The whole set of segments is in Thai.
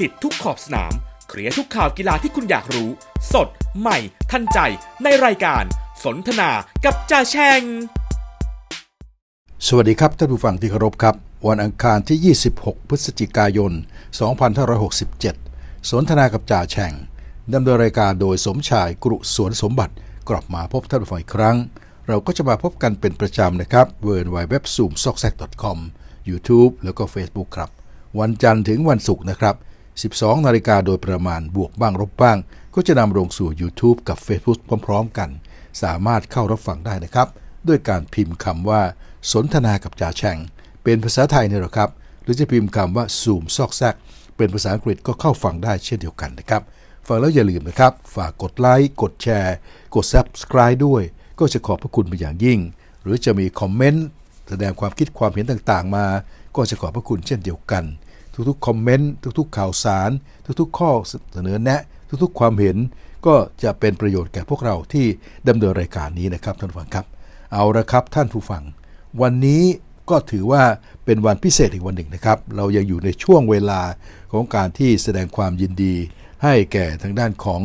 ติดทุกขอบสนาม เคลียร์ทุกข่าวกีฬาที่คุณอยากรู้ สด ใหม่ ทันใจ ในรายการ สนทนากับจ่าแชง สวัสดีครับท่านผู้ฟังที่เคารพครับ วันอังคารที่ 26 พฤศจิกายน 2567 สนทนากับจ่าแฉ่งดำเนินรายการโดยสมชายกรุสวนสมบัติกลับมาพบท่านผู้ฟังอีกครั้ง เราก็จะมาพบกันเป็นประจำนะครับ w w w z o o m s o c k s a c c o m YouTube แล้วก็ Facebook ครับ วันจันทร์ถึงวันศุกร์นะครับ 12 นาฬิกาโดยประมาณบวกบ้างลบบ้าง ก็จะนำลงสู่ YouTube กับ Facebook พร้อม ๆ กัน สามารถเข้ารับฟังได้นะครับ ด้วยการพิมพ์คำว่า สนทนากับจ่าแฉ่งเป็นภาษาไทยเนี่ยหรอครับ หรือจะพิมพ์คำว่า Zoom ซอกแซกเป็นภาษาอังกฤษก็เข้าฟังได้เช่นเดียวกันนะครับ ฟังแล้วอย่าลืมนะครับ ฝากกดไลค์กดแชร์ กด Subscribe ด้วย ก็จะขอบพระคุณเป็นอย่างยิ่ง หรือจะมีคอมเมนต์แสดงความคิดความเห็นต่างๆ มา ก็จะขอบพระคุณเช่นเดียวกัน ทุกๆคอมเมนต์ทุกๆข่าวสาร ทุกๆ ข้อเสนอแนะ ทุกๆ ความเห็น ก็จะเป็นประโยชน์แก่พวกเราที่ดำเนินรายการนี้นะครับท่านผู้ฟังครับ เอาละครับท่านผู้ฟัง วันนี้ก็ถือว่าเป็นวันพิเศษอีกวันหนึ่งนะครับ เรายังอยู่ในช่วงเวลาของการที่แสดงความยินดี ให้แก่ทางด้านของ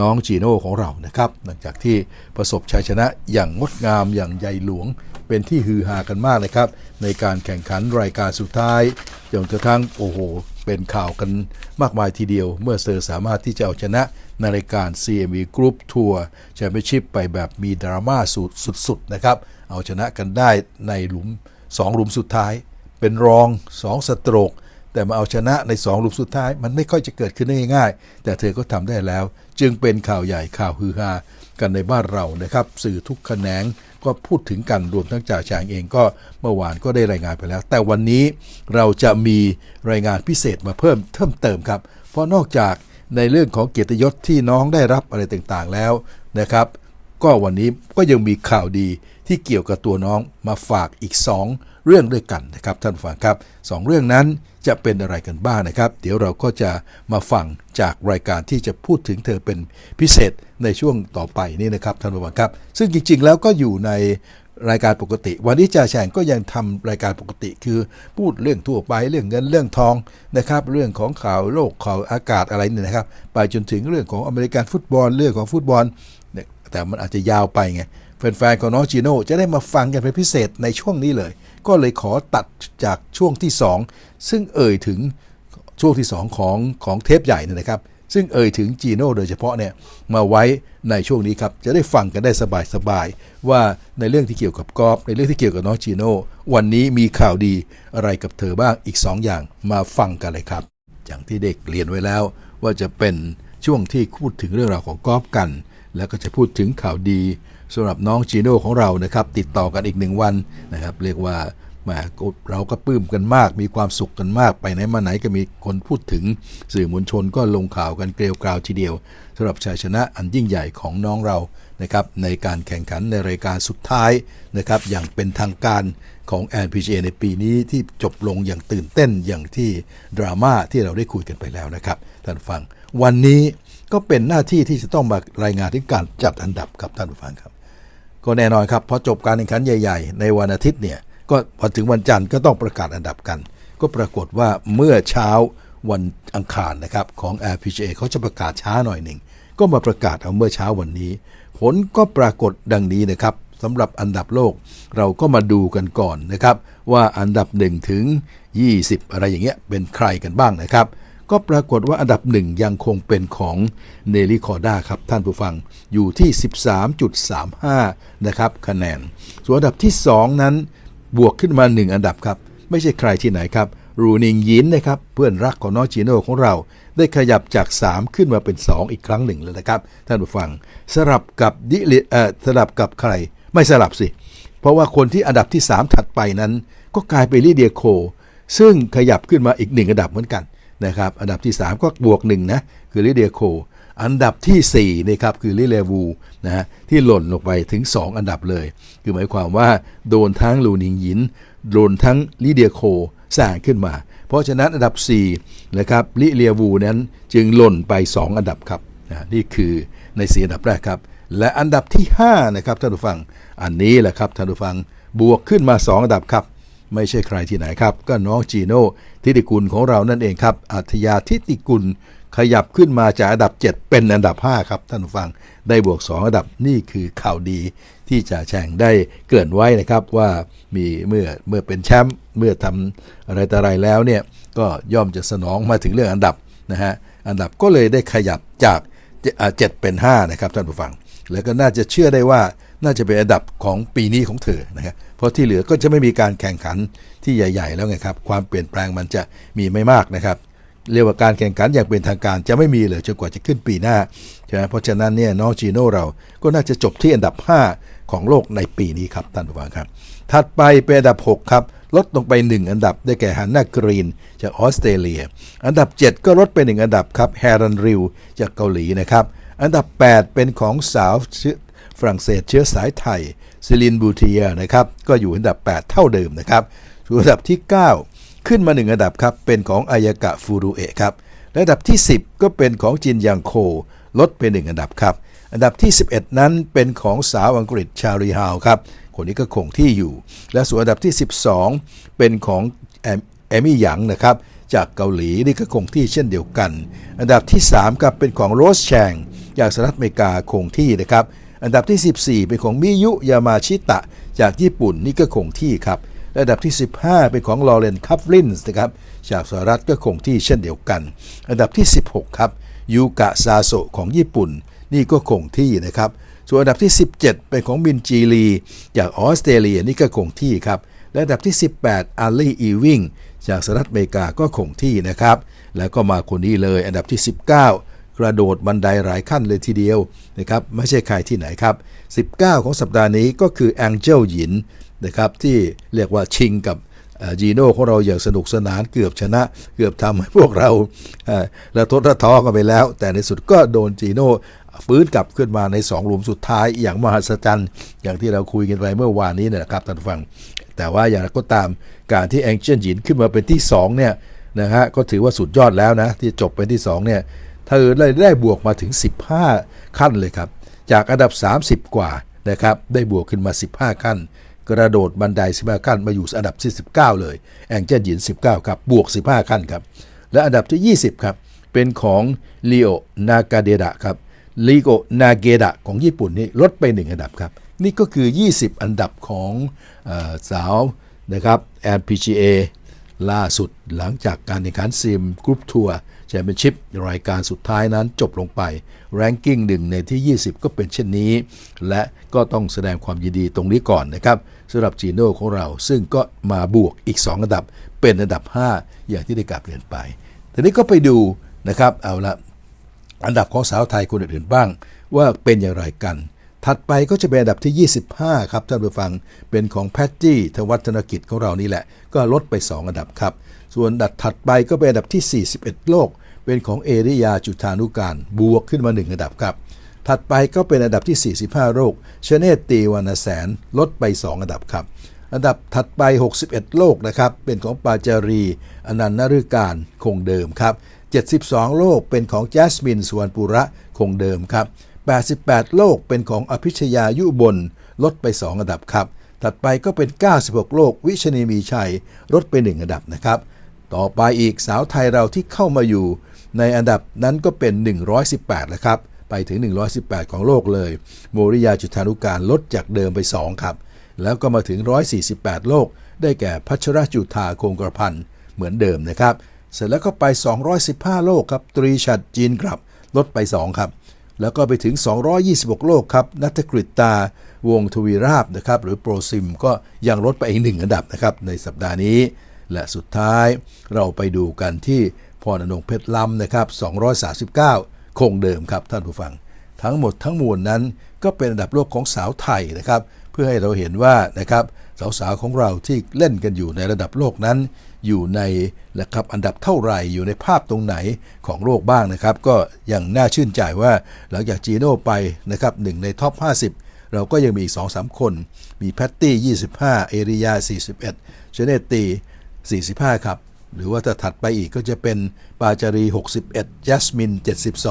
น้องจีโน่ของเรานะครับ หลังจากที่ประสบชัยชนะอย่างงดงามอย่างใหญ่หลวง เป็นที่ฮือฮากันมากนะครับ ในการแข่งขันรายการสุดท้ายจนกระทั่งโอ้โห เป็นข่าวกันมากมายทีเดียว เมื่อเซอร์สามารถที่จะเอาชนะในรายการ CME Group Tour Championship ไปแบบมีดราม่าสุดๆนะครับ เอาชนะกันได้ในหลุม 2 หลุมสุดท้าย เป็นรอง 2 สตรกแต่มาเอาชนะใน 2 หลุมสุดท้าย มันไม่ค่อยจะเกิดขึ้นได้ง่าย แต่เธอก็ทำได้แล้ว จึงเป็นข่าวใหญ่ข่าวฮือฮา กันในบ้านเรานะครับ สื่อทุกแขนงก็พูดถึงกันรวมทั้งจ่าชางเองก็เมื่อวานก็ได้รายงานไปแล้ว แต่วันนี้เราจะมีรายงานพิเศษมาเพิ่มเพิ่มเติมครับ เพราะนอกจากในเรื่องของเกียรติยศที่น้องได้รับอะไรต่างๆแล้วนะครับ ก็วันนี้ก็ยังมีข่าวดีที่เกี่ยวกับตัวน้องมาฝากอีก 2 เรื่องด้วยกันนะครับ ท่านฟังครับสองเรื่องนั้นจะเป็นอะไรกันบ้างนะครับ เดี๋ยวเราก็จะมาฟังจากรายการที่จะพูดถึงเธอเป็นพิเศษ ในช่วงต่อไปนี่นะครับท่านผู้ฟังครับ ซึ่งจริง ๆ แล้วก็อยู่ในรายการปกติ วันนี้จ่าแฉงก็ยังทำรายการปกติ คือพูดเรื่องทั่วไปเรื่องเงินเรื่องทองนะครับ เรื่องของข่าวโลกข่าวอากาศอะไรเนี่ยนะครับ ไปจนถึงเรื่องของอเมริกันฟุตบอลเรื่องของฟุตบอลเนี่ยแต่มันอาจจะยาวไปไงแฟนๆของน้องจีโน่จะได้มาฟังกันเป็นพิเศษในช่วงนี้เลย ก็เลยขอตัดจากช่วงที่ 2 ซึ่งเอ่ยถึงช่วงที่ 2 ของของเทปใหญ่นะครับ ซึ่งเอ่ยถึงจีโน่โดยเฉพาะเนี่ยมาไว้ในช่วงนี้ครับ จะได้ฟังกันได้สบายๆว่าในเรื่องที่เกี่ยวกับกอล์ฟในเรื่องที่เกี่ยวกับน้องจีโน่วันนี้มีข่าวดีอะไรกับเธอบ้างอีก 2ออย่างมาฟังกันเลยครับ อย่างที่เด็กเรียนไว้แล้ว ว่าจะเป็นช่วงที่พูดถึงเรื่องราวของกอล์ฟกัน แล้วก็จะพูดถึงข่าวดีสำหรับน้องจีโน่ของเรานะครับ ติดต่อกันอีกหนึ่งวันนะครับ เรียกว่า แหมเราก็ปลื้มกันมาก มีความสุขกันมาก ไปไหนมาไหนก็มีคนพูดถึง สื่อมวลชนก็ลงข่าวกันเกลียวกราวทีเดียวสำหรับชัยชนะอันยิ่งใหญ่ของน้องเรานะครับในการแข่งขันในรายการสุดท้ายนะครับอย่างเป็นทางการของ LPGA ในปีนี้ที่จบลงอย่างตื่นเต้นอย่างที่ดราม่าที่เราได้คุยกันไปแล้วนะครับท่านฟัง วันนี้ก็เป็นหน้าที่ที่จะต้องมารายงานถึงการจัดอันดับครับท่านผู้ฟังครับ ก็แน่นอนครับพอจบการแข่งขันใหญ่ ๆ ในวันอาทิตย์เนี่ย ก็พอถึงวันจันทร์ก็ต้องประกาศอันดับกัน ก็ปรากฏว่าเมื่อเช้าวันอังคารนะครับของ LPGA เขาจะประกาศช้าหน่อยหนึ่ง ก็มาประกาศเอาเมื่อเช้าวันนี้ ผลก็ปรากฏดังนี้นะครับสำหรับอันดับโลก เราก็มาดูกันก่อนนะครับ ว่าอันดับ 1 ถึง 20 อะไรอย่างเงี้ยเป็นใครกันบ้างนะครับ ก็ปรากฏว่าอันดับหนึ่งยังคงเป็นของเนลิคอร์ดาครับ ท่านผู้ฟังอยู่ที่ 13.35 นะครับคะแนน ส่วนอันดับที่ 2 นั้น บวกขึ้นมา 1 อันดับครับ ไม่ใช่ใครที่ไหนครับรูนิงยินนะครับเพื่อนรักของน้องจีโน่ของเรา ได้ขยับจาก 3 ขึ้นมาเป็น 2 อีกครั้งหนึ่งแล้วนะครับ ท่านผู้ฟังสลับกับดิลเอ่อสลับกับใคร ไม่สลับสิ เพราะว่าคนที่อันดับที่ 3 ถัดไปนั้น ก็กลายเป็นลิเดียโค ซึ่งขยับขึ้นมาอีกหนึ่งอันดับเหมือนกันนะครับอันดับที่ 3 ก็บวกหนึ่งนะคือลิเดียโค อันดับที่4นะครับคือลิเลวูนะฮะที่หล่นลงไปถึง 2 อันดับเลย คือหมายความว่าโดนทั้งลูนิงหยิน โดนทั้งลิเดียโคสร้างขึ้นมา เพราะฉะนั้นอันดับ4นะครับลิเลียวูนั้นจึงหล่นไป 2 อันดับครับนะนี่คือในสีอันดับแรกครับ และอันดับที่5นะครับท่านผู้ฟัง อันนี้แหละครับท่านผู้ฟังบวกขึ้นมา 2 อันดับครับ ไม่ใช่ใครที่ไหนครับ ก็น้องจีโน่ทิติกุลของเรานั่นเองครับอัธยาทิติกุล ขยับขึ้นมาจากอันดับ 7 เป็นอันดับ 5 ครับ ท่านผู้ฟังได้บวก 2 อันดับนี่คือข่าวดีที่จะแช่งได้เกริ่นไว้นะครับว่ามีเมื่อเมื่อเป็นแชมป์เมื่อทำอะไรต่ออะไรแล้วเนี่ยก็ย่อมจะสนองมาถึงเรื่องอันดับนะฮะอันดับก็เลยได้ขยับจากเจ็ดเป็น 5 นะครับท่านผู้ฟัง แล้วก็น่าจะเชื่อได้ว่าน่าจะเป็นอันดับของปีนี้ของเธอนะครับเพราะที่เหลือก็จะไม่มีการแข่งขันที่ใหญ่ ๆ แล้วไงครับ ความเปลี่ยนแปลงมันจะมีไม่มากนะครับ เรียกว่าการแข่งขันอย่างเป็นทางการจะไม่มีเลยจนกว่าจะขึ้นปีหน้าใช่ไหมเพราะฉะนั้นเนี่ยน้องจีโน่เราก็น่าจะจบที่อันดับ 5 ของโลกในปีนี้ครับท่านผู้ฟังครับ ถัดไปเป็นอันดับ 6 ครับ ลดลงไป 1 อันดับได้แก่ฮันนากรีนจากออสเตรเลีย อันดับ 7 ก็ลดไป 1 อันดับครับแฮรันริวจากเกาหลีนะครับอันดับ 8 เป็นของสาวฝรั่งเศสเชื้อสายไทยซิลินบูเทียนะครับก็อยู่อันดับ 8 เท่าเดิมนะครับส่วนอันดับที่ 9 ขึ้นมา 1 อันดับครับ เป็นของอายากะฟูรุเอะครับและอันดับที่ 10 ก็เป็นของจินยังโค ลดไป 1 อันดับครับ อันดับที่ 11 นั้นเป็นของสาวอังกฤษชารีฮาวครับ คนนี้ก็คงที่อยู่ และส่วนอันดับที่ 12 เป็นของแอมแอมี่หยางนะครับ จากเกาหลีนี่ก็คงที่เช่นเดียวกัน อันดับที่3ครับเป็นของโรสแชงจากสหรัฐอเมริกาคงที่นะครับ อันดับที่ 14 เป็นของมิยุยามาชิตะ จากญี่ปุ่นนี่ก็คงที่ครับ และดับที่ 15 เป็นของลอเรนคัฟลินส์นะครับจากสหรัฐก็คงที่เช่นเดียวกัน อันดับที่ 16 ครับยูกะซาโซของญี่ปุ่น นี่ก็คงที่นะครับ ส่วนอันดับที่ 17 เป็นของมินจีลีจากออสเตรเลียนี่ก็คงที่ครับและอันดับที่ 18อาลีอีวิงจากสหรัฐอเมริกาก็คงที่นะครับ แล้วก็มาคนนี้เลยอันดับที่ 19 กระโดดบันไดหลายขั้นเลยทีเดียวนะครับไม่ใช่ใครที่ไหนครับ 19 ของสัปดาห์นี้ก็คือแองเจลหยิน นะครับที่เรียกว่าชิงกับจีโน่ของเราอย่างสนุกสนานเกือบชนะ เกือบทำให้พวกเราระทดระท้อกันไปแล้ว แต่ในสุดก็โดนจีโน่ฟื้นกลับขึ้นมาใน2หลุมสุดท้ายอย่างมหัศจรรย์ อย่างที่เราคุยกันไปเมื่อวานนี้นะครับท่านฟัง แต่ว่าอย่างไรก็ตามการที่แองเจิลหยินขึ้นมาเป็นที่2เนี่ยนะฮะก็ถือว่าสุดยอดแล้วนะ ที่จบเป็นที่2เนี่ยเธอได้ได้บวกมาถึง 15 ขั้นเลยครับ จากอันดับ 30 กว่านะครับได้บวกขึ้นมา 15 ขั้น กระโดดบันได 15 ขั้นมาอยู่อันดับที่19 เลยแองเจิลหยิน 19 ครับ บวก 15 ขั้นครับ และอันดับที่ 20 ครับ เป็นของลีโอนากาเดดะครับลีโอนาเกดะของญี่ปุ่นนี่ลดไป 1 อันดับครับ นี่ก็คือ 20 อันดับของอสาวนะครับ LPGA ล่าสุดหลังจากการแข่งขันซิมกรุ๊ปทัวร์แชมเปี้ยนชิพรายการสุดท้ายนั้นจบลงไป แรงกิ้งหนึ่งในที่ 20 ก็เป็นเช่นนี้ และก็ต้องแสดงความยินดีตรงนี้ก่อนนะครับ สำหรับจีโน่ของเรา ซึ่งก็มาบวกอีก2อันดับเป็นอันดับ 5 อย่างที่ได้กลับเรียนไปทีนี้ก็ไปดูนะครับเอาละอันดับของสาวไทยคนอื่นๆบ้าง ว่าเป็นอย่างไรกัน ถัดไปก็จะเป็นอันดับที่ 25 ครับท่านผู้ฟังเป็นของแพทจี้ทวัฒนกิจของเรานี่แหละ ก็ลดไป 2 อันดับครับ ส่วนอัดถัดไปก็เป็นอันดับที่ 41 โลก เป็นของเอริยาจุธานุการบวกขึ้นมา 1 อันดับครับ ถัดไปก็เป็นอันดับที่ 45โลกชเนตตีวานาแสน ลดไป 2 อันดับครับ อันดับถัดไป 61 โลกนะครับ เป็นของปาจารี อนันต์นฤการคงเดิมครับ 72 โลกเป็นของแจสมินสวนปุระคงเดิมครับ 88 โลกเป็นของอภิชยายุบล ลดไป 2 อันดับครับ ถัดไปก็เป็น 96 โลกวิชนีมีชัย ลดไป 1 อันดับนะครับ ต่อไปอีกสาวไทยเราที่เข้ามาอยู่ ในอันดับนั้นก็เป็น 118แล้วครับ ไปถึง 118 ของโลกเลย โมริยาจุธานุการลดจากเดิมไป 2 ครับ แล้วก็มาถึง 148 โลก ได้แก่พัชรจุธาคงกระพันเหมือนเดิมนะครับ เสร็จแล้วก็ไป 215 โลกครับ ตรีชัดจีนกลับลดไป 2 ครับแล้วก็ไปถึง 226 โลกครับ นัทกฤตตาวงทวีราบนะครับ หรือโปรซิมก็ยังลดไปอีกหนึ่งอันดับนะครับ ในสัปดาห์นี้ และสุดท้ายเราไปดูกันที่พรอนงเพชรล้ำนะครับ 239 คงเดิมครับท่านผู้ฟัง ทั้งหมดทั้งมวลนั้นก็เป็นอันดับโลกของสาวไทยนะครับ เพื่อให้เราเห็นว่านะครับสาวๆของเราที่เล่นกันอยู่ในระดับโลกนั้น อยู่ในนะครับอันดับเท่าไหร่อยู่ในภาพตรงไหนของโลกบ้างนะครับ ก็ยังน่าชื่นใจว่าหลังจากจีโน่ไปนะครับหนึ่งในท็อป 50 เราก็ยังมีอีก 2-3 คน มีแพตตี้ 25 เอริยา 41 เชเนตตี45 ครับ หรือว่าถ้าถัดไปอีกก็จะเป็นปาจารี 61จัสมิน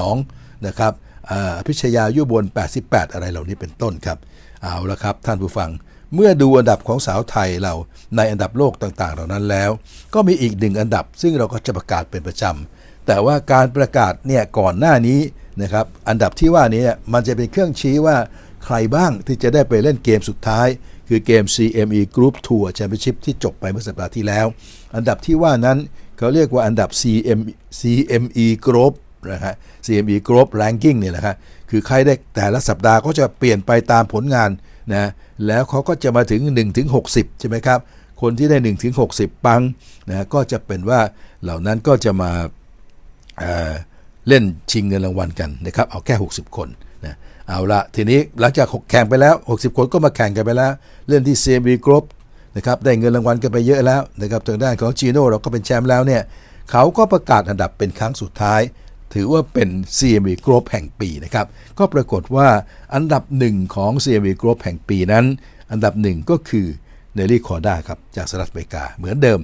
72 นะครับอ่าพิชยายุบล88 อะไรเหล่านี้เป็นต้นครับ เอาละครับท่านผู้ฟัง เมื่อดูอันดับของสาวไทยเราในอันดับโลกต่างๆ เหล่านั้นแล้ว ก็มีอีกหนึ่งอันดับ ซึ่งเราก็จะประกาศเป็นประจำ แต่ว่าการประกาศเนี่ยก่อนหน้านี้นะครับ อันดับที่ว่านี้มันจะเป็นเครื่องชี้ว่าใครบ้างที่จะได้ไปเล่นเกมสุดท้าย คือเกม CME Group Tour Championship ที่จบไปเมื่อสัปดาห์ที่แล้ว อันดับที่ว่านั้นเขาเรียกว่าอันดับ CM CME Group นะฮะ CME Group Ranking เนี่ยแหละครับคือใครได้แต่ละสัปดาห์ก็จะเปลี่ยนไปตามผลงานนะแล้วเขาก็จะมาถึง1ถึง60 ใช่ไหมครับ คนที่ได้1ถึง60 ปังนะก็จะเป็นว่าเหล่านั้นก็จะมาเเล่นชิงเงินรางวัลกันนะครับ เอาแค่ 60 คน เอาละทีนี้หลังจากแข่งไปแล้ว 60 คนก็มาแข่งกันไปแล้ว เล่นที่ CME Group นะครับได้เงินรางวัลกันไปเยอะแล้วนะครับทางด้านของจีโน่เราก็เป็นแชมป์แล้วเนี่ยเขาก็ประกาศอันดับเป็นครั้งสุดท้าย ถือว่าเป็น CME Group แห่งปีนะครับก็ปรากฏว่าอันดับหนึ่งของ CME Group แห่งปีนั้น อันดับหนึ่งก็คือเนลลี่คอร์ด้าครับจากสหรัฐอเมริกาเหมือนเดิม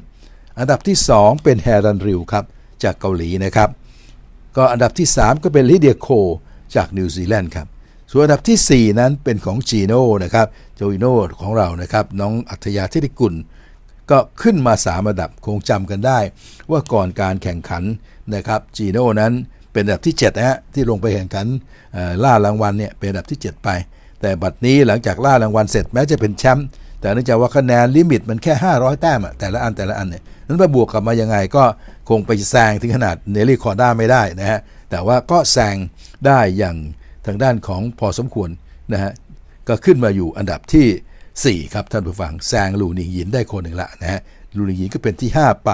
อันดับที่ 2 เป็นแฮรันริวครับจากเกาหลีนะครับก็อันดับที่ 3 ก็เป็นลิเดียโคจากนิวซีแลนด์ครับ ส่วนอันดับทีสี่ 4 นั้นเป็นของจีโน่นะครับโจอิโน่ของเรานะครับน้องอัธยาธิติกุล ก็ขึ้นมา3อันดับคงจำกันได้ ว่าก่อนการแข่งขันนะครับจีโน่นั้นเป็นอันดับที่7นะฮะที่ลงไปแข่งขันล่ารางวัลเนี่ยเป็นอันดับที่ 7 ไป แต่บัดนี้หลังจากล่ารางวัลเสร็จแม้จะเป็นแชมป์แต่เนื่องจากว่าคะแนนลิมิตมันแค่ 500 แต้มอะแต่ละอันแต่ละอันเนี่ยนั้นมาบวกกลับมายังไงก็คงไปแซงถึงขนาดเนลลี่คอร์ด้าไม่ได้นะฮะแต่ว่าก็แซงได้อย่าง ทางด้านของพอสมควรนะฮะก็ขึ้นมาอยู่อันดับทีสี่ 4 ครับท่านผู้ฟังแซงลูนิงยินได้คนหนึ่งละนะฮะลูนิงยินก็เป็นที่ 5 ไป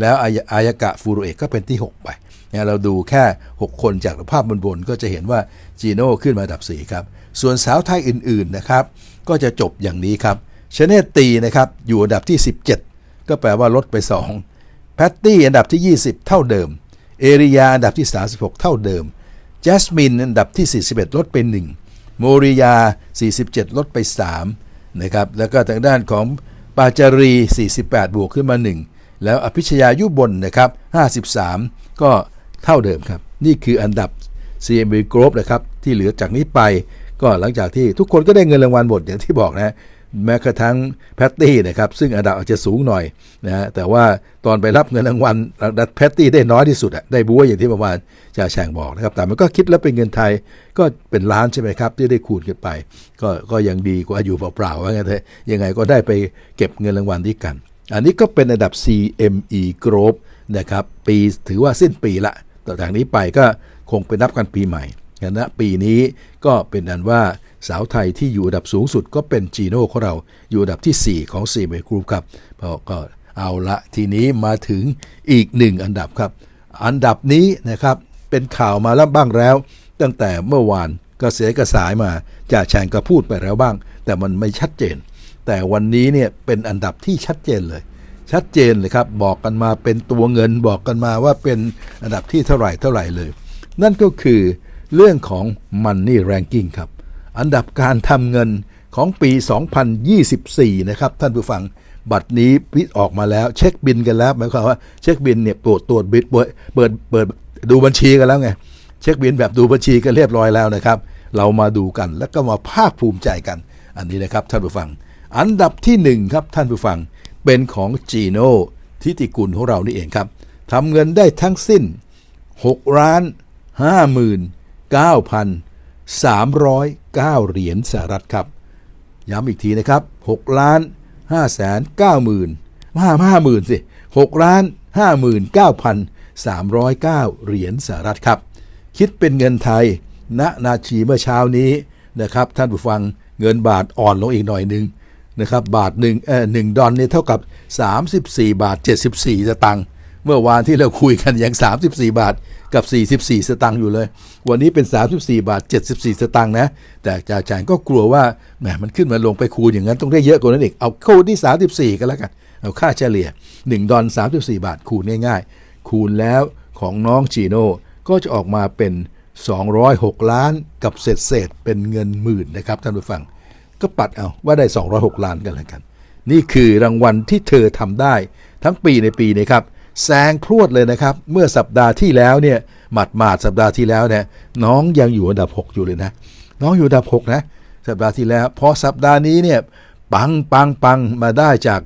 แล้วอายอายากะฟูโรเอะก็เป็นที่ 6 ไปนะเราดูแค่ 6 คนจากภาพบนๆก็จะเห็นว่าจีโน่ขึ้นมาอันดับ 4 ครับ ส่วนสาวไทยอื่นๆนะครับก็จะจบอย่างนี้ครับชเนตตีนะครับอยู่อันดับที่ 17 ก็แปลว่าลดไป 2 แพตตี้อันดับที่ 20 เท่าเดิม เอริยาอันดับที่ 36 เท่าเดิม จสมินอันดับที่ 41 ลดไป 1 โมริยา 47 ลดไป3นะครับแล้วก็ทางด้านของปาจารี 48 บวกขึ้นมา 1 แล้วอภิชยายุบลนะครับ53 ก็เท่าเดิมครับ นี่คืออันดับ CMB Group นะครับที่เหลือจากนี้ไป ก็หลังจากที่ทุกคนก็ได้เงินรางวัลหมดอย่างที่บอกนะ แม้กระทั่งแพตตี้นะครับซึ่งอันดับอาจจะสูงหน่อยนะฮะแต่ว่าตอนไปรับเงินรางวัลดัตแพตตี้ได้น้อยที่สุดอะได้บัวอย่างที่ประมาณจ่าแฉงบอกนะครับแต่มันก็คิดแล้วเป็นเงินไทยก็เป็นล้านใช่ไหมครับ ที่ได้คูณกันไป ก็ก็ยังดีกว่าอยู่เปล่าๆว่างั้นเถอะยังไงก็ได้ไปเก็บเงินรางวัลนี้กัน อันนี้ก็เป็นอันดับ CME Group นะครับปีถือว่าสิ้นปีละต่อจากนี้ไปก็คงไปนับกันปีใหม่นะปีนี้ก็เป็นอันว่า สาวไทยที่อยู่อันดับสูงสุดก็เป็นจีโน่ของเราอยู่อันดับที่ 4 ของ c m e Group ครับพอก็เอาละทีนี้มาถึงอีกหนึ่งอันดับครับ อันดับนี้นะครับเป็นข่าวมาแล้วบ้างแล้ว ตั้งแต่เมื่อวานกระเสกระสายมาจ่าแชงก็พูดไปแล้วบ้าง แต่มันไม่ชัดเจน แต่วันนี้เนี่ยเป็นอันดับที่ชัดเจนเลย ชัดเจนเลยครับ บอกกันมาเป็นตัวเงินบอกกันมาว่าเป็นอันดับที่เท่าไหร่เท่าไหร่เลย นั่นก็คือเรื่องของ Money Ranking ครับ อันดับการทำเงินของปี 2024 นะครับ ท่านผู้ฟังบัตรนี้พิออกมาแล้วเช็คบินกันแล้วหมายความว่าเช็คบินเนี่ยตรวจตรวจบิดเปิดเปิดเปิดดูบัญชีกันแล้วไงเช็คบินแบบดูบัญชีกันเรียบร้อยแล้วนะครับ เรามาดูกันแล้วก็มาภาคภูมิใจกัน อันนี้นะครับท่านผู้ฟัง อันดับที่หนึ่งครับท่านผู้ฟังเป็นของจีโน่ทิติกุลของเรานี่เองครับทำเงินได้ทั้งสิ้น6ล้าน5 9 309 เหรียญสหรัฐครับ ย้ำอีกทีนะครับ6ล้าน5แสน9หมื่นห้าห้าหมื่นสิ6ล้าน5หมื่น9พัน309เหรียญสหรัฐครับ คิดเป็นเงินไทย ณนาทีเมื่อเช้านี้นะครับ ท่านผู้ฟังเงินบาทอ่อนลงอีกหน่อยหนึ่งนะครับ บาทหนึ่งเออหนึ่งดอลเนี่ยเท่ากับ 34 บาท 74สตังค์เมื่อวานที่เราคุยกันยัง 34 บาท กับ 44 สตังค์อยู่เลย วันนี้เป็น 34 บาท 74 สตังค์นะ แต่จ่าจายก็กลัวว่าแหมมันขึ้นมาลงไปคูณอย่างนั้นต้องได้เยอะกว่านั้นอีก เอาคูณที่ 34 กันแล้วกัน เอาค่าเฉลี่ย 1 ดอล34 บาทคูณง่ายๆ คูณแล้วของน้องจีโน่ก็จะออกมาเป็น 206 ล้านกับเศษเศษเป็นเงินหมื่นนะครับท่านผู้ฟัง ก็ปัดเอาว่าได้ 206 ล้านกันแล้วกัน นี่คือรางวัลที่เธอทำได้ทั้งปีในปีนี้ครับ แซงพรวดเลยนะครับ เมื่อสัปดาห์ที่แล้วเนี่ยหมัดหมาดสัปดาห์ที่แล้วเนี่ยน้องยังอยู่อันดับ 6 อยู่เลยนะ น้องอยู่อันดับ 6 นะ สัปดาห์ที่แล้วพอสัปดาห์นี้เนี่ยปังปังปังมาได้จาก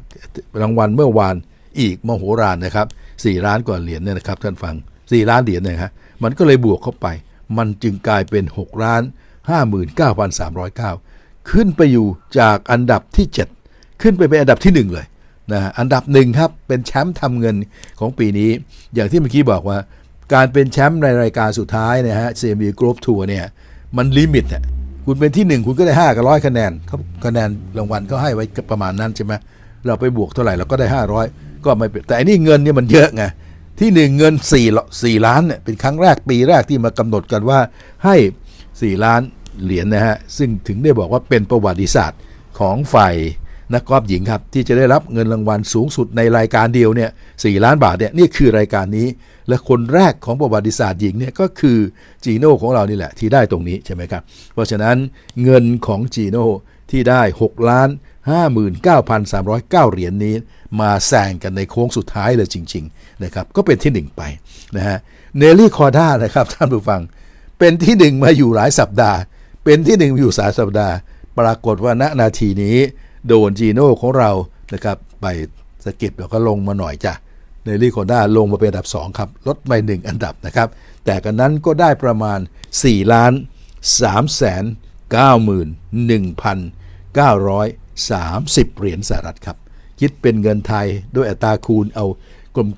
รางวัลเมื่อวานอีกมโหฬารนะครับ4ล้านกว่าเหรียญเนี่ยนะครับท่านฟัง 4 ล้านเหรียญเนี่ยฮะมันก็เลยบวกเข้าไป มันจึงกลายเป็น6ล้าน59,309 ขึ้นไปอยู่จากอันดับที่ 7 ขึ้นไปเป็นอันดับที่ 1 เลย นะอันดับหนึ่งครับเป็นแชมป์ทำเงินของปีนี้ อย่างที่เมื่อกี้บอกว่า การเป็นแชมป์ในรายการสุดท้ายนะฮะ CMB Group Tour เนี่ยมันลิมิตอะคุณเป็นที่หนึ่งคุณก็ได้ 5 กับร้อยคะแนนเขาคะแนนรางวัลก็ให้ไว้ประมาณนั้นใช่ไหมเราไปบวกเท่าไหร่เราก็ได้ 500 ก็ไม่เป็นแต่อันนี้เงินเนี่ยมันเยอะไงที่หนึ่งเงิน4 4ล้านเนี่ยเป็นครั้งแรกปีแรกที่มากำหนดกันว่าให้ 4 ล้านเหรียญนะฮะซึ่งถึงได้บอกว่าเป็นประวัติศาสตร์ของฝ่าย นักกอล์ฟหญิงครับ ที่จะได้รับเงินรางวัลสูงสุดในรายการเดียวเนี่ยสล้านบาทเนี่ยนี่คือรายการนี้ และคนแรกของประวัติศาสตร์หญิงเนี่ยก็คือจีโน่ของเรานี่แหละที่ได้ตรงนี้ใช่ไหมครับ เพราะฉะนั้นเงินของจีโน่ที่ได้6ล้าน59,309 เหรียญนนี้ มาแซงกันในโค้งสุดท้ายเลยจริง ๆ นะครับ ก็เป็นที่หนึ่งไปนะฮะเนลลี่คอร์ด้านะครับ ท่านผู้ฟัง เป็นที่หนึ่งมาอยู่หลายสัปดาห์ เป็นที่หนึ่งอยู่สายสัปดาห์ ปรากฏว่าณนาทีนี้ โดนจีโน่ของเรานะครับไปสกิดแล้วก็ลงมาหน่อยจ้ะเนลลี่คด้าลงมาเป็นอันดับ 2 ครับลดไป1อันดับนะครับ แต่กันนั้นก็ได้ประมาณ 4 ล้าน3แสน91,930 เหรียญสหรัฐครับ คิดเป็นเงินไทยด้วยอัตราคูณเอา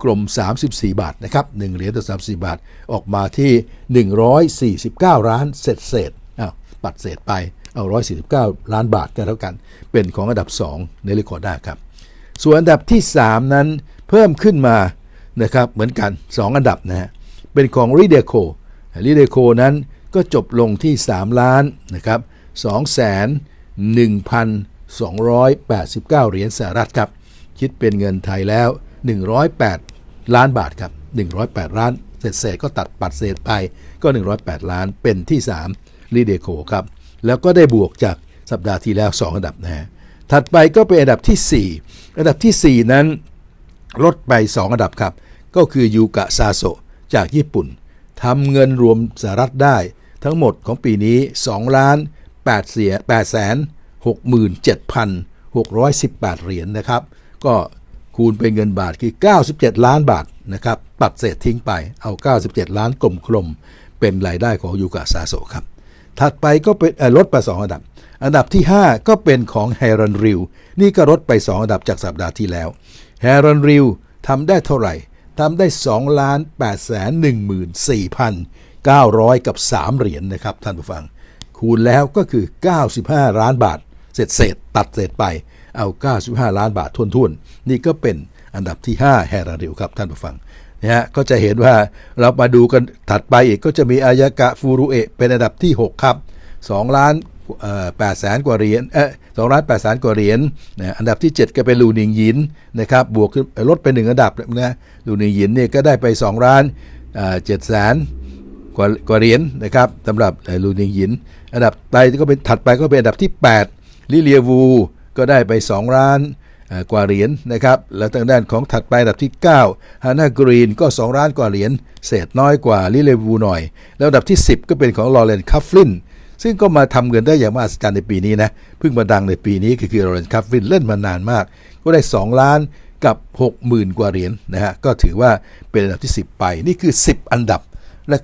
กลมๆ 34 บาทนะครับ1เหรียญต่อ 34 บาทออกมาที่ 149 ล้านเศษเศษอ้าวปัดเศษไป เอา 149 ล้านบาทก็แล้วกัน เป็นของอันดับ 2 ในเรคคอร์ด้าครับ ส่วนอันดับที่ 3 นั้นเพิ่มขึ้นมานะครับเหมือนกัน 2 อันดับนะฮะเป็นของรีเดโครีเดโคนั้นก็จบลงที่ 3 ล้านนะครับ2แสน1,289 เหรียญสหรัฐครับ คิดเป็นเงินไทยแล้ว 108 ล้านบาทครับ 108 ล้านเศษเศษก็ตัดปัดเศษไปก็ 108 ล้านเป็นที่3รีเดโคครับ แล้วก็ได้บวกจากสัปดาห์ที่แล้ว 2 อันดับนะฮะถัดไปก็เป็นอันดับที่ 4 อันดับทีสี่ 4 นั้นลดไป 2 อันดับครับ ก็คือยูกะซาโซจากญี่ปุ่นทำเงินรวมสหรัฐได้ทั้งหมดของปีนี้2ล้าน8เสีย8แสน67,618 เหรียญนะครับ ก็คูณเป็นเงินบาทคือ 97 ล้านบาทนะครับ ตัดเศษทิ้งไปเอา 97 ล้านกลมๆ เป็นรายได้ของยูกะซาโซครับ ถัดไปก็เป็นเอ่อลดไป2อันดับ อันดับที่ 5 ก็เป็นของแฮรันริวนี่ก็ลดไป 2 อันดับจากสัปดาห์ที่แล้วแฮรันริวทำได้เท่าไหร่ทำได้2ล้าน8แสน14,900 กับ 3 เหรียญนะครับท่านผู้ฟัง คูณแล้วก็คือ 95 ล้านบาท เศษเศษๆตัดเศษไปเอา 95 ล้านบาททุนๆนี่ก็เป็นอันดับที่ 5 แฮราริวครับท่านผู้ฟัง นะฮะก็จะเห็นว่าเรามาดูกันถัดไปอีกก็จะมีอายากะฟูรุเอะเป็นอันดับที่ 6 ครับ2ล้านแปดแสนกว่าเหรียญเออสองล้านแปดแสนกว่าเหรียญนะอันดับที่ 7 ก็เป็นลูนิงยินนะครับบวกขึ้นเอ่อลดไป1อันดับนะลูนิงยินเนี่ยก็ได้ไป2ล้านเจ็ดแสนกว่ากว่าเหรียญนะครับสำหรับลูนิงยิน อันดับไปก็เป็นถัดไปก็เป็นอันดับที่ 8 ลิเลียวูก็ได้ไป2ล้าน กว่าเหรียญนะครับ แล้วทางด้านของถัดไปอันดับที่9ฮาน่ากรีนก็ 2 ล้านกว่าเหรียญเศษน้อยกว่าลิเลียวูหน่อย แล้วอันดับที่ 10 ก็เป็นของลอเรนคัฟฟินซึ่งก็มาทำเงินได้อย่างมหัศจรรย์ในปีนี้นะเพิ่งมาดังในปีนี้คือคือลอเรนคัฟฟินเล่นมานานมาก ก็ได้ 2 ล้านกับ 60,000 กว่าเหรียญนะฮะก็ถือว่าเป็นอันดับที่ 10 ไปนี่คือ 10 อันดับ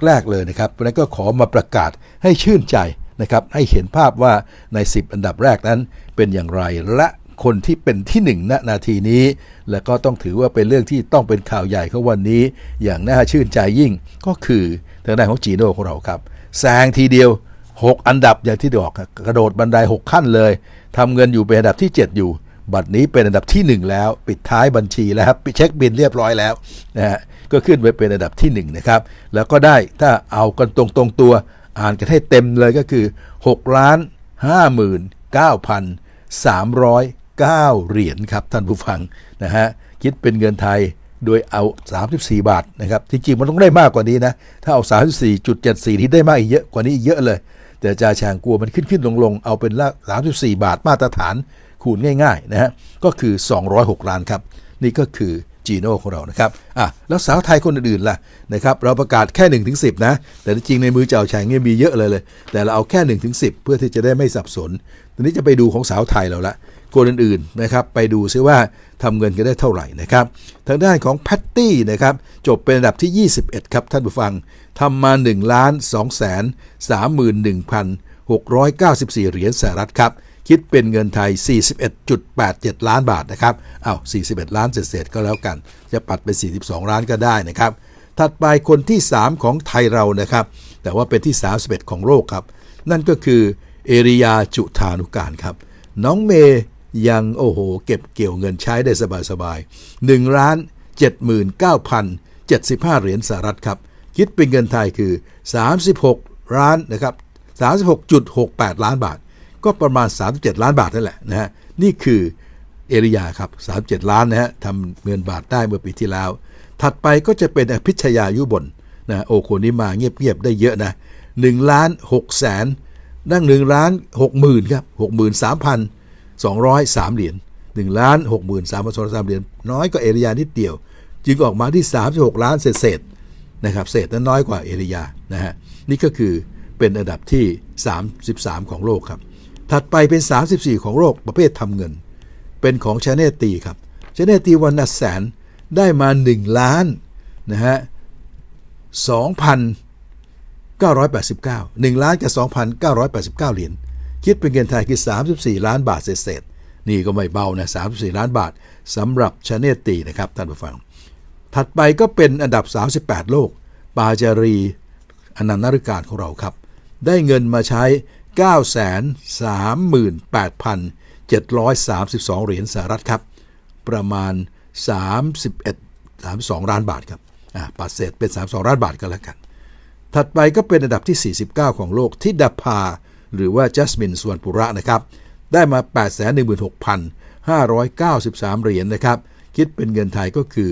แรก ๆ เลยนะครับเพราะฉะนั้นก็ขอมาประกาศให้ชื่นใจนะครับให้เห็นภาพว่าใน 10 อันดับแรกนั้นเป็นอย่างไรและ คนที่เป็นที่หนึ่งณนาทีนี้ และก็ต้องถือว่าเป็นเรื่องที่ต้องเป็นข่าวใหญ่ของวันนี้ อย่างน่าชื่นใจยิ่งก็คือทางด้านของจีโน่ของเราครับแซงทีเดียว 6 อันดับอย่างที่บอกครับกระโดดบันได 6 ขั้นเลยทำเงินอยู่เป็นอันดับที่ 7 อยู่ บัตรนี้เป็นอันดับที่ 1 แล้ว ปิดท้ายบัญชีแล้วครับปิดเช็คบินเรียบร้อยแล้วนะฮะก็ขึ้นไปเป็นอันดับที่ 1 นะครับ แล้วก็ได้ถ้าเอากันตรงตรงตัว อ่านกันให้เต็มเลยก็คือ6ล้าน 9 เหรียญครับท่านผู้ฟังนะฮะคิดเป็นเงินไทยโดยเอา 34 บาทนะครับจริงมันต้องได้มากกว่านี้นะ ถ้าเอา 34.74 ที่ได้มากอีกเยอะกว่านี้อีกเยอะเลย แต่จ่าแชงกลัวมันขึ้นขึ้นลงลงเอาเป็นละ34 บาทมาตรฐานคูณง่ายๆนะฮะก็คือ 206 ล้านครับ นี่ก็คือจีโน่ของเรานะครับอะแล้วสาวไทยคนอื่นๆล่ะนะครับเราประกาศแค่1นถึงสินะ แต่จริงในมือเจ้าแชงเนี่ยมีเยอะเลยเลย แต่เราเอาแค่1นถึงสิเพื่อที่จะได้ไม่สับสน ทีนี้จะไปดูของสาวไทยเราละ คนอื่นๆนะครับไปดูซิว่าทำเงินกันได้เท่าไหร่นะครับทางด้านของแพตตี้นะครับจบเป็นอันดับที่ 21 ครับท่านผู้ฟังทำมา1ล้าน2แสน31,694 เหรียญสหรัฐครับ คิดเป็นเงินไทย 41.87 ล้านบาทนะครับเอาว41 ล้านเศษๆก็แล้วกัน จะปัดไป 42 ล้านก็ได้นะครับ ถัดไปคนที่ 3 ของไทยเรานะครับ แต่ว่าเป็นที่ 31 ของโลกครับ นั่นก็คือเอริยาจุธานุการครับ น้องเมย์ ยังโอ้โห เก็บเกี่ยวเงินใช้ได้สบายๆ1ล้าน79,075 เหรียญสหรัฐครับ คิดเป็นเงินไทยคือ 36ล้านนะครับ36.68 ล้านบาท ก็ประมาณ 37 ล้านบาทนั่นแหละนะฮะนี่คือเอริยาครับ 37 ล้านนะฮะทำเงินบาทได้เมื่อปีที่แล้ว ถัดไปก็จะเป็นอภิชยายุบลนะโอ้คนนี้มาเงียบๆ ได้เยอะนะ1ล้าน6แสนนั่ง1ล้าน6หมื่นครับ 203 เหรียญ1ล้าน63,203เหรียญน้อยกว่าเอริยานิดเดียว จึงออกมาที่ 36 ล้านเศษนะครับเศษนั้นน้อยกว่าเอริยานะฮะนี่ก็คือเป็นอันดับที่ 33 ของโลกครับ ถัดไปเป็น 34 ของโลกประเภททำเงิน เป็นของชาเนตตีครับชาเนตตีวันนแสนได้มา 1 ล้านนะฮะ2,989 1ล้านกับ2,989 เหรียญ คิดเป็นเงินไทยคือ 34 ล้านบาทเศษๆนี่ก็ไม่เบานะ34 ล้านบาทสำหรับชาเนตตีนะครับท่านผู้ฟัง ถัดไปก็เป็นอันดับ 38 โลก ปาจารีอนันต์นาริการของเราครับ ได้เงินมาใช้ 938,732 เหรียญสหรัฐครับ ประมาณ 31 32 ล้านบาทครับอ่าปัดเศษเป็น 32 ล้านบาทก็แล้วกัน ถัดไปก็เป็นอันดับที่ 49 ของโลกที่ดาพา หรือว่าจัสมินสวนปุระนะครับ ได้มา 816,593 เหรียญนะครับ คิดเป็นเงินไทยก็คือ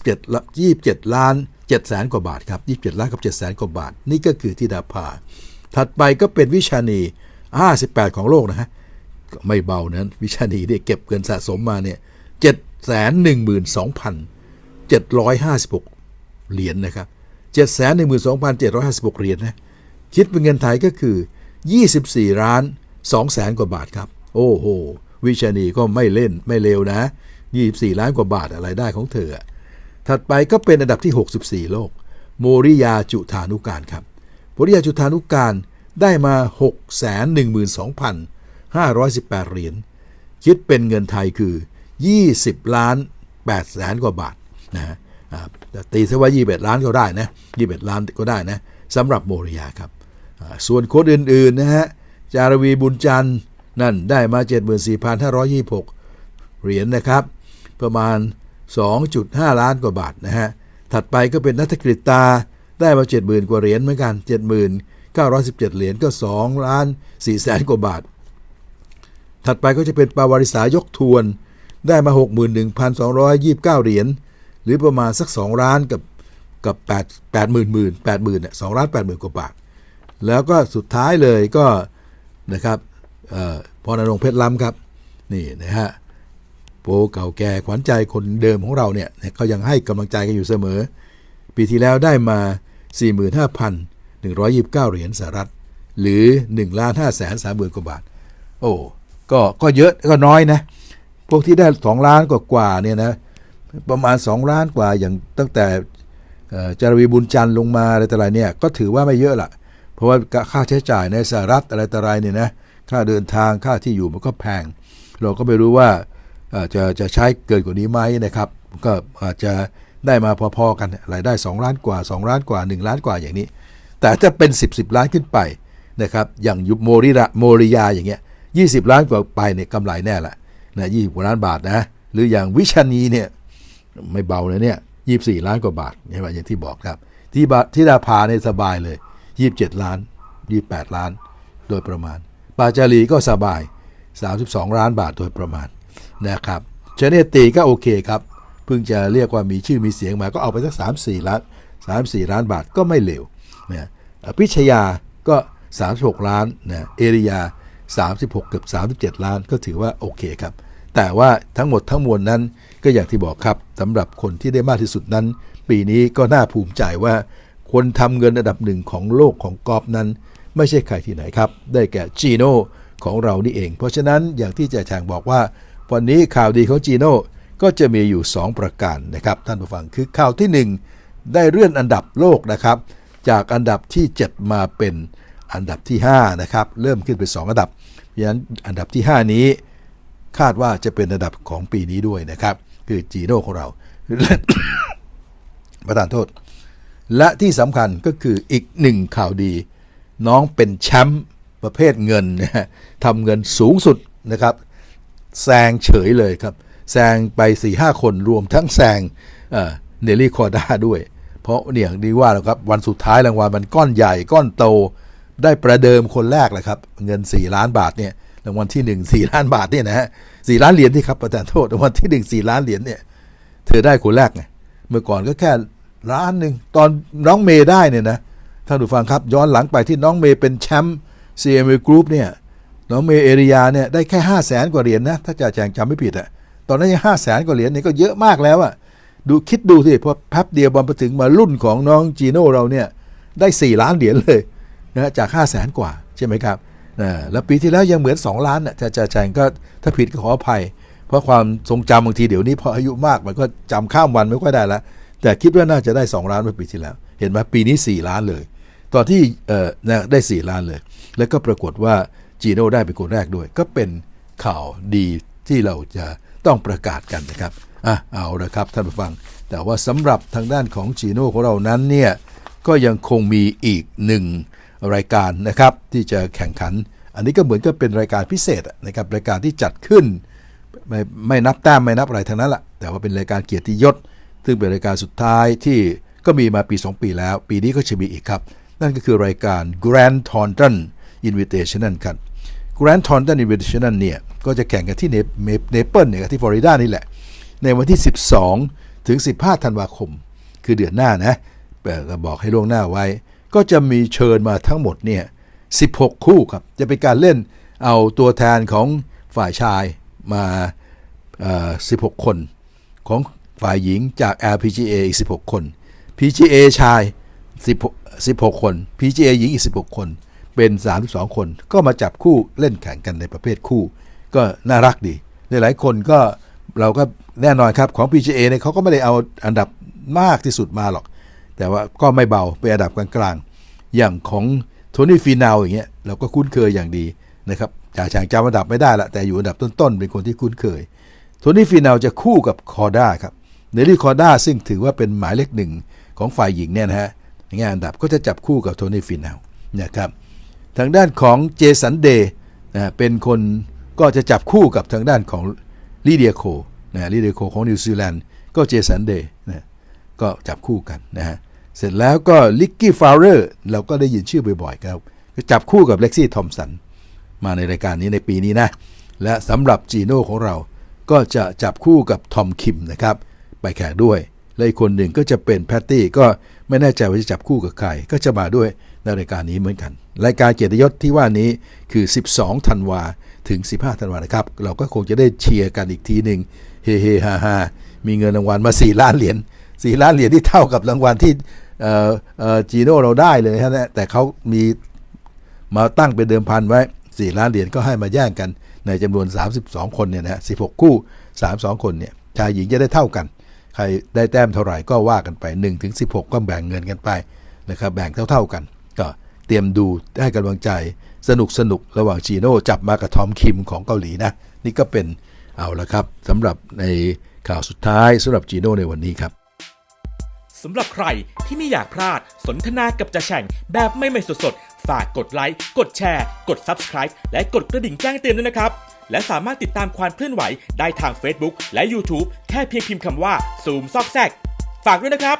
27 27 ล้าน7แสนกว่าบาทครับ 27 ล้านกับ7แสนกว่าบาท นี่ก็คือที่ดาพาถัดไปก็เป็นวิชานี 58 ของโลกนะฮะ ไม่เบานะวิชานีเนี่ยเก็บเงินสะสมมาเนี่ย712,756 เหรียญนะครับ712,756 เหรียญนะ คิดเป็นเงินไทยก็คือ 24ล้าน2แสนกว่าบาทครับ โอ้โห วิชานีก็ไม่เล่นไม่เลวนะ 24 ล้านกว่าบาทอะไรได้ของเธอ ถัดไปก็เป็นอันดับที่ 64 โลก โมริยาจุธานุการครับโมริยาจุธานุการได้มา 612,518 เหรียญ คิดเป็นเงินไทยคือ 20 ล้าน8แสนกว่าบาทนะฮะตีซะว่า 21 ล้านก็ได้นะ21 ล้านก็ได้นะสำหรับโมริยาครับ ส่วนโคนอื่น ๆ นะฮะ จารวีบุญจันทร์นั่นได้มา 74,526 เหรียญนะครับ ประมาณ 2.5 ล้านกว่าบาทนะฮะ ถัดไปก็เป็นนัฐกฤษตาได้มา 70,000 กว่าเหรียญเหมือนกัน 70,917 เหรียญก็2ล้าน4แสนกว่าบาท ถัดไปก็จะเป็นปาวาริสายกทวนได้มา 61,229 เหรียญหรือประมาณสัก 2 ล้านกับกับ8 8 0 0 0 0 8 0 0 0 0เนี่ย2ล้าน8 0,000 กว่าบาท แล้วก็สุดท้ายเลยก็นะครับเอ่อพรณรงค์เพชรล้ำครับนี่นะฮะโปเก่าแก่ขวัญใจคนเดิมของเราเนี่ยเขายังให้กำลังใจกันอยู่เสมอ ปีที่แล้วได้มา 45,129 เหรียญสหรัฐ หรือ1ล้าน5แสน3หมื่นกว่าบาท โอ้ก็ก็เยอะก็น้อยนะ พวกที่ได้ 2 ล้านกว่ากว่าเนี่ยนะประมาณ 2 ล้านกว่าอย่างตั้งแต่จารวีบุญจันทร์ลงมาอะไรต่ออะไรเนี่ยก็ถือว่าไม่เยอะละ ราะว่าค่าใช้จ่ายในสหรัฐอะไรต่ออะไรเนี่ยนะค่าเดินทางค่าที่อยู่มันก็แพง เราก็ไม่รู้ว่าจะจะใช้เกินกว่านี้ไหมนะครับ ก็อาจจะได้มาพอๆกันรายได้ 2 ล้านกว่า 2 ล้านกว่า 1 ล้านกว่าอย่างนี้ แต่ถ้าเป็น 10 10 ล้านขึ้นไปนะครับอย่างยุคโมริระโมริยาอย่างเงี้ย20 ล้านกว่าไปเนี่ยกำไรแน่ละนะ20กว่าล้านบาทนะหรืออย่างวิชานีเนี่ยไม่เบาเลยเนี่ย24ล้านกว่าบาทใช่ไหมอย่างที่บอกครับ ที่ที่ดาพาเนี่ยสบายเลย 27 ล้าน 28 ล้าน โดยประมาณ ปาจารีก็สบาย 32 ล้านบาทโดยประมาณนะครับเชเนตีก็โอเคครับ เพิ่งจะเรียกว่ามีชื่อมีเสียงมาก็เอาไปสัก 3 4 ล้าน 3 4 ล้านบาทก็ไม่เลวนะพิชยาก็ 36 ล้านนะเอริยา 36 เกือบ 37 ล้านก็ถือว่าโอเคครับ แต่ว่าทั้งหมดทั้งมวลนั้นก็อย่างที่บอกครับสำหรับคนที่ได้มากที่สุดนั้น ปีนี้ก็น่าภูมิใจว่า คนทำเงินอันดับหนึ่งของโลกของกอล์ฟนั้น ไม่ใช่ใครที่ไหนครับ ได้แก่จีโน่ของเรานี่เอง เพราะฉะนั้นอย่างที่เจาแฉงบอกว่า วันนี้ข่าวดีของจีโน่ก็จะมีอยู่ 2 ประการนะครับ ท่านผู้ฟังคือข่าวที่ 1 ได้เลื่อนอันดับโลกนะครับ จากอันดับที่ 7 มาเป็นอันดับที่5นะครับเริ่มขึ้นเป็น 2 อันดับเพราะฉะนั้นอันดับที่ 5 นี้ คาดว่าจะเป็นอันดับของปีนี้ด้วยนะครับ คือจีโน่ของเราประธานโทษ และที่สำคัญก็คืออีกหนึ่งข่าวดี น้องเป็นแชมป์ประเภทเงินนะทำเงินสูงสุดนะครับแซงเฉยเลยครับแซงไป4ี่ห้าคนรวมทั้งแซงเนลลี่คอร์ด้าด้วย เพราะเนี่ยงดีว่าแล้วครับ วันสุดท้ายรางวัลมันก้อนใหญ่ก้อนโต ได้ประเดิมคนแรกเลยครับ เงิน 4 ล้านบาทเนี่ยรางวัลที่ 1 4 ล้านบาทเนี่ยนะฮะสล้านเหรียญที่ครับประธานโทษรางวัลที่ 1 4 ล้านเหรียญเนี่ยเธอได้คนแรกไงเมื่อก่อนก็แค่ ล้านหนึ่งตอนน้องเมย์ได้เนี่ยนะท่านผู้ฟังครับ ย้อนหลังไปที่น้องเมย์เป็นแชมป์ CMA Group เนี่ยน้องเมย์เอริยาเนี่ยได้แค่ห้าแสนกว่าเหรียญนะถ้าจะแจงจำไม่ผิดอะตอนนั้นยังห้าแสนกว่าเหรียญเนี่ยก็เยอะมากแล้วอะดูคิดดูสิพอแป๊บเดียวบอลไปถึงมารุ่นของน้องจีโน่เราเนี่ยได้ 4 ล้านเหรียญเลยนะจาก 5 0 0แสนกว่าใช่ไหมครับนะแล้วปีที่แล้วยังเหมือน 2 ล้านนะจะจะแจงก็ถ้าผิดก็ขออภัย เพราะความทรงจำบางทีเดี๋ยวนี้พออายุมากมันก็จำข้ามวันไม่ค่อยได้แล้ว แต่คิดว่าน่าจะได้ 2 ล้านเมื่อปีที่แล้ว เห็นไหมปีนี้ 4 ล้านเลย ตอนที่ได้ 4 ล้านเลย แล้วก็ปรากฏว่าจีโน่ได้เป็นคนแรกด้วย ก็เป็นข่าวดีที่เราจะต้องประกาศกันนะครับอะเอาละครับท่านผู้ฟัง แต่ว่าสำหรับทางด้านของจีโน่ของเรานั้นเนี่ยก็ยังคงมีอีกหนึ่งรายการนะครับที่จะแข่งขัน อันนี้ก็เหมือนกับเป็นรายการพิเศษนะครับรายการที่จัดขึ้นไม่ไม่นับแต้มไม่นับอะไรทั้งนั้นแหละแต่ว่าเป็นรายการเกียรติยศ ซึ่งเป็นรายการสุดท้ายที่ก็มีมาปี 2 ปีแล้ว ปีนี้ก็จะมีอีกครับ นั่นก็คือรายการ Grand t o n t o n Invitational ครับ Grand t o n t o n Invitational เนี่ยก็จะแข่งกันที่เนเปิลเนี่ยที่ฟลอริดานี่แหละ ในวันที่ 12 ถึง 15 ธันวาคม คือเดือนหน้านะแต่บอกให้ล่วงหน้าไว้ ก็จะมีเชิญมาทั้งหมดเนี่ย16 คู่ครับ จะเป็นการเล่นเอาตัวแทนของฝ่ายชายมา 16 คนของ ฝ่ายหญิงจาก LPGA อีก 16 คน PGA ชาย 16 16 คน PGA หญิงอีก 16 คน เป็น 32 คน ก็มาจับคู่เล่นแข่งกันในประเภทคู่ ก็น่ารักดีหลายคนก็เราก็แน่นอนครับของ PGA เนี่ยเขาก็ไม่ได้เอาอันดับมากที่สุดมาหรอก แต่ว่าก็ไม่เบาเป็นอันดับกลางๆ อย่างของโทนี่ฟีนาวอย่างเงี้ยเราก็คุ้นเคยอย่างดีนะครับจ่าแฉงจำอันดับไม่ได้ละแต่อยู่อันดับต้นๆ เป็นคนที่คุ้นเคยโทนี่ฟีนาวจะคู่กับคอร์ด้าครับ เนลลี่คอร์ด้าซึ่งถือว่าเป็นหมายเลขหนึ่งของฝ่ายหญิงเนี่ยนะฮะในแง่อันดับก็จะจับคู่กับโทนี่ฟีนาวนะครับทางด้านของเจสันเดย์นะเป็นคนก็จะจับคู่กับทางด้านของลีเดียโคนะลีเดียโคของนิวซีแลนด์ก็เจสันเดย์นะก็จับคู่กันนะฮะเสร็จแล้วก็ลิกกี้ฟาวเรอร์เราก็ได้ยินชื่อบ่อยๆครับก็จับคู่กับเล็กซี่ทอมสันมาในรายการนี้ในปีนี้นะ และสำหรับจีโน่ของเราก็จะจับคู่กับทอมคิมนะครับ ไปแข่งด้วย และอีกคนหนึ่งก็จะเป็นแพตตี้ก็ไม่แน่ใจว่าจะจับคู่กับใครก็จะมาด้วยในรายการนี้เหมือนกัน รายการเกียรติยศที่ว่านี้คือ 12 ธันวาถึง 15 ธันวานะครับ เราก็คงจะได้เชียร์กันอีกทีหนึ่งเฮเฮฮาฮามีเงินรางวัลมา 4 ล้านเหรียญ4ล้านเหรียญที่เท่ากับรางวัลที่เออเออจีโน่เราได้เลยนะแต่เขามีมาตั้งเป็นเดิมพันไว้ 4 ล้านเหรียญก็ให้มาแย่งกันในจำนวน 32 คนเนี่ยนะ16 คู่ 32 คนเนี่ยชายหญิงจะได้เท่ากัน ใครได้แต้มเท่าไหร่ก็ว่ากันไป1ถึง16ก็แบ่งเงินกันไปนะครับแบ่งเท่า ๆกัน ก็เตรียมดูให้กำลังใจสนุกสนุกระหว่างจีโน่จับมากับทอมคิมของเกาหลีนะ นี่ก็เป็นเอาละครับสำหรับในข่าวสุดท้ายสำหรับจีโน่ในวันนี้ครับสำหรับใครที่ไม่อยากพลาดสนทนากับจะแฉ่งแบบไม่ไม่สดๆ ฝากกดไลค์ กดแชร์ กด Subscribe และกดกระดิ่งแจ้งเตือนด้วยนะครับ และสามารถติดตามความเคลื่อนไหวได้ทาง Facebook และ YouTube แค่เพียงพิมพ์คำว่าซูมซอกแซกฝากด้วยนะครับ